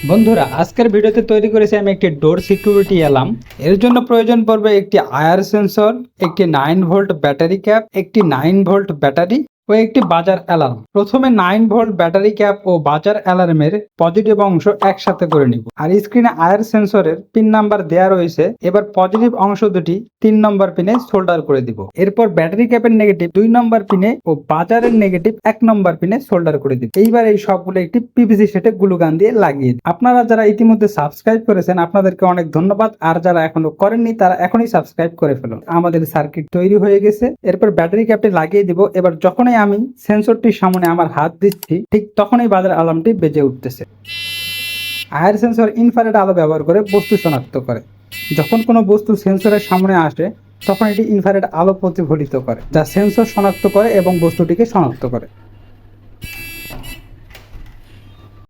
বন্ধুরা, আজকের ভিডিওতে তৈরি করেছি আমি একটি ডোর সিকিউরিটি অ্যালার্ম এর জন্য প্রয়োজন পড়বে একটি আয়ার সেন্সর একটি নাইন ভোল্ট ব্যাটারি ক্যাপ একটি নাইন ভোল্ট ব্যাটারি ও একটি বাজার অ্যালার্ম। প্রথমে নাইন ভোল্ট ব্যাটারি ক্যাপ ও বাজার অ্যালার্মের পজিটিভ অংশ একসাথে করে নিব। আর স্ক্রিনে আয়ার সেন্সরের পিন নাম্বার দেয়া রয়েছে, এবার পজিটিভ অংশ দুটি তিন নম্বর পিনে সোল্ডার করে দিব। এরপর ব্যাটারি ক্যাপের নেগেটিভ দুই নম্বর পিনে ও বাজারের নেগেটিভ এক নম্বর পিনে সোল্ডার করে দিব। এইবার এই সবগুলো একটি পিভিসি সেটে গ্লুগান দিয়ে লাগিয়ে আপনারা যারা ইতিমধ্যে সাবস্ক্রাইব করেছেন, আপনাদেরকে অনেক ধন্যবাদ। আর যারা এখনও করেননি, তারা এখনই সাবস্ক্রাইব করে ফেলুন। আমাদের সার্কিট তৈরি হয়ে গেছে। এরপর ব্যাটারি ক্যাপটি লাগিয়ে দিব। এবার যখনই আমি সেন্সরটির সামনে আমার হাত দিচ্ছি, ঠিক তখনই বাজার আলার্মটি বেজে উঠতেছে। আয়ার সেন্সর ইনফ্রারেড আলো ব্যবহার করে বস্তু শনাক্ত করে। যখন কোনো বস্তু সেন্সরের সামনে আসে, তখন এটি ইনফ্রারেড আলো প্রতিফলিত করে, যা সেন্সর শনাক্ত করে এবং বস্তুটিকে শনাক্ত করে।